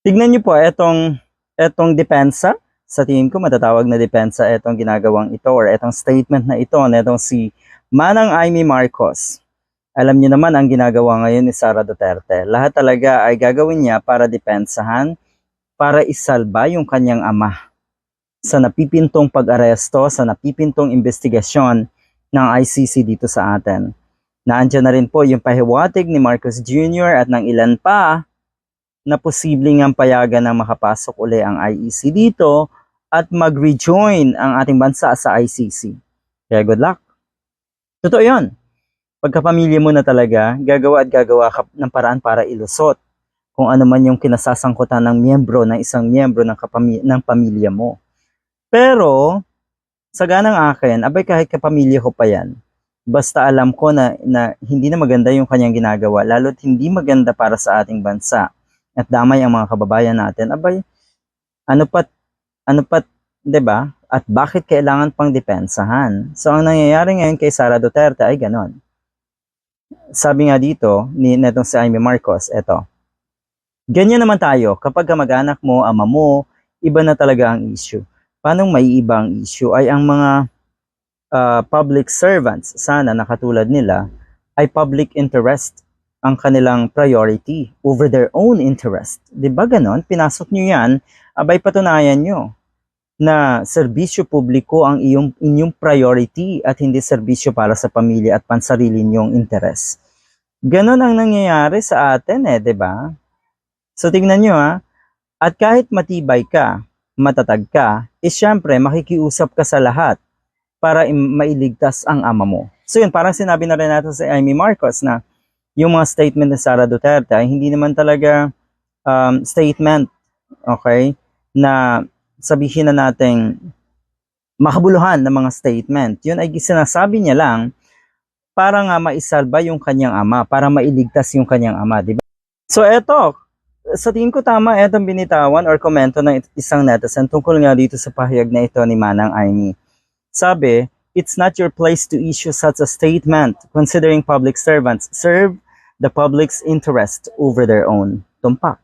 Tignan niyo po etong etong depensa. Sa tingin ko matatawag na depensa etong ginagawang ito or etong statement na ito netong si Manang Amy Marcos. Alam niyo naman ang ginagawa ngayon ni Sara Duterte. Lahat talaga ay gagawin niya para depensahan, para isalba yung kanyang ama sa napipintong pag-aresto, sa napipintong investigasyon ng ICC dito sa atin. Naandyan na rin po yung pahiwatig ni Marcos Jr. at ng ilan pa na posibleng ang payagan na makapasok uli ang IEC dito at mag-rejoin ang ating bansa sa ICC. Kaya good luck. Totoo yun. Pagkapamilya mo na talaga, gagawa at gagawa ka ng paraan para ilusot kung ano man yung kinasasangkutan ng miyembro ng isang miyembro ng, ng pamilya mo. Pero, sa ganang akin, abay kahit kapamilya ko pa yan, basta alam ko na, na hindi na maganda yung kanyang ginagawa, lalo't hindi maganda para sa ating bansa at damay ang mga kababayan natin, abay, ano pat, ano pat, ba? At bakit kailangan pang depensahan? So, ang nangyayari ngayon kay Sara Duterte ay ganon. Sabi nga dito, ni netong si Amy Marcos, eto, ganyan naman tayo, kapag kamag-anak mo, ama mo, iba na talaga ang issue. Paano may iba issue? Ay ang mga ah, public servants, sana na katulad nila, ay public interest ang kanilang priority over their own interest. 'Di ba ganon? Pinasok nyo yan, abay patunayan nyo na serbisyo publiko ang iyong inyong priority at hindi serbisyo para sa pamilya at pansarili niyong interes. Ganon ang nangyayari sa atin eh, 'di ba? So tingnan nyo ha, at kahit matibay ka, matatag ka, eh syempre makikiusap ka sa lahat para mailigtas ang ama mo. So yun, parang sinabi na rin natin sa Amy Marcos na yung mga statement ni Sara Duterte ay hindi naman talaga um, statement, okay, na sabihin na nating makabuluhan ng mga statement. Yun ay sinasabi niya lang para nga maisalba yung kanyang ama, para mailigtas yung kanyang ama, di ba? So eto, sa tingin ko tama etong binitawan or komento ng isang netizen tungkol nga dito sa pahayag na ito ni Manang Amy. Sabi, it's not your place to issue such a statement considering public servants serve the public's interest over their own. Tumpak.